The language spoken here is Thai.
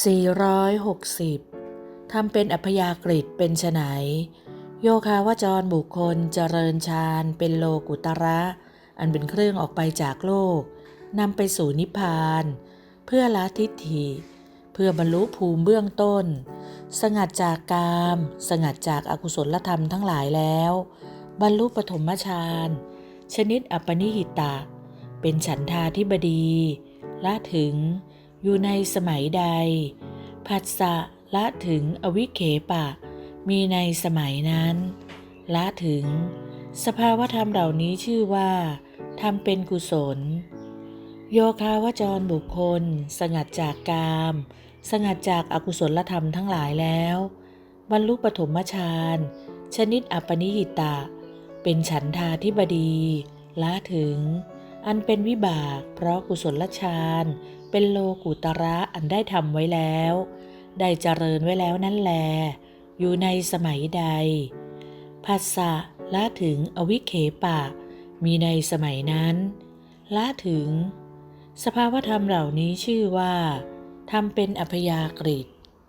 460 ทำเป็นอัพยากฤิตเป็นไฉนโยคาวจรบุคคลเจริญฌานเป็นโลกุตระ อันเป็นเครื่องออกไปจากโลกนำไปสู่นิพพาน เพื่อละทิฏฐิ เพื่อบรรลุภูมิเบื้องต้น สงัดจากกาม สงัดจากอากุศลธรรมทั้งหลายแล้ว บรรลุปฐมฌานชนิดอัปปนิหิตะ เป็นฉันทาธิบดี ละถึง อยู่ในสมัยใด ผัสสะละถึงอวิเคปะ มีในสมัยนั้น ละถึง สภาวธรรมเหล่านี้ชื่อว่าทำเป็นกุศล โยคาวจรบุคคล สงัดจากกาม สงัดจากอากุศลธรรมทั้งหลายแล้ว บรรลุปฐมฌานชนิดอัปปนิหิตะ เป็นฉันทาธิบดีละถึง อันเป็นวิบาก เพราะกุศลฌานเป็นโลกุตระอันได้ทำไว้แล้ว ได้เจริญไว้แล้วนั่นแล อยู่ในสมัยใดภัสสะละถึงอวิเคปะ มีในสมัยนั้นละถึง สภาวธรรมเหล่านี้ชื่อว่าทำเป็นอัพยากฤิ